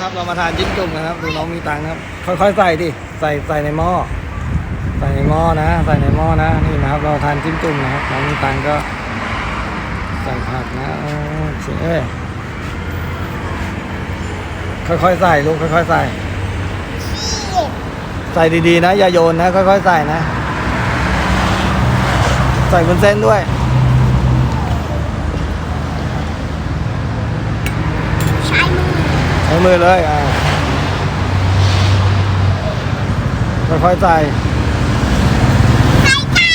ครับเรามาทานจิ้มจุ่มนะครับดูน้องมีตังค์นะครับค่อยๆใส่ดิใส่ใส่ในหม้อใส่ในหม้อนะ ใส่ในหม้อนะนี่นะครับ เราทานจิ้มจุ่มนะครับน้องมีตังค์ก็ใส่ผักนะโอเคค่อยๆใส่ลูกค่อยๆใส่ ใส่ดีๆนะอย่าโยนนะค่อยๆใส่นะ ใส่บนเส้นด้วย ใช้มือ ใช้มือเลยอ่าค่อยๆใส่ใส่ไข่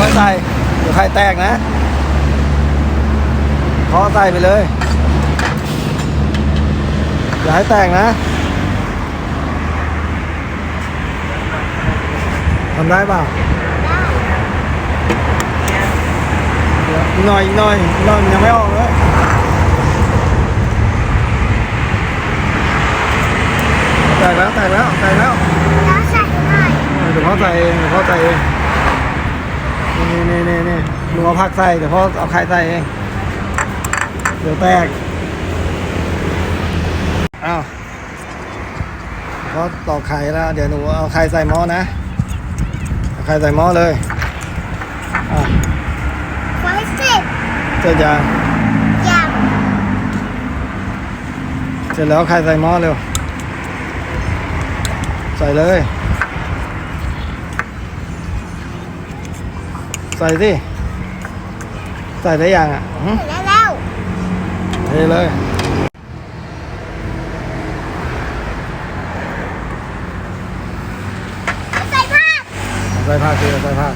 ค่อยๆใส่เดี๋ยวไข่แตกนะเคาะใส่ไปเลยอย่าให้แตกนะทำได้เปล่าได้หน่อยหน่อยหน่อยยังไม่ออกเลยแต กแล้วแตกแล้วแตกแล้วแล้วใส่หน่อยเดี๋ยวพ่อใส่เองเดี๋ยวพ่อใส่เองนี่นี่นี่นี่หนูเอาผักใส่เดี๋ยวพ่อเอาไข่ใส่เองเดี๋ยวแตกอ้าวพ่อตอกไข่แล้วเดี๋ยวหนูเอาไข่ใส่หม้อนะเอาไข่ใส่หม้อเลยอะไว้เสร็จเสร็จยังอย่างเสร็จแล้วเอาไข่ใส่หม้อเร็ว ใส่เลย ใส่สิ ใส่ได้ยังอะหืมเสร็จแล้วเทเลย ใส่ผ้าใส่ผ้าคือใส่ผ้า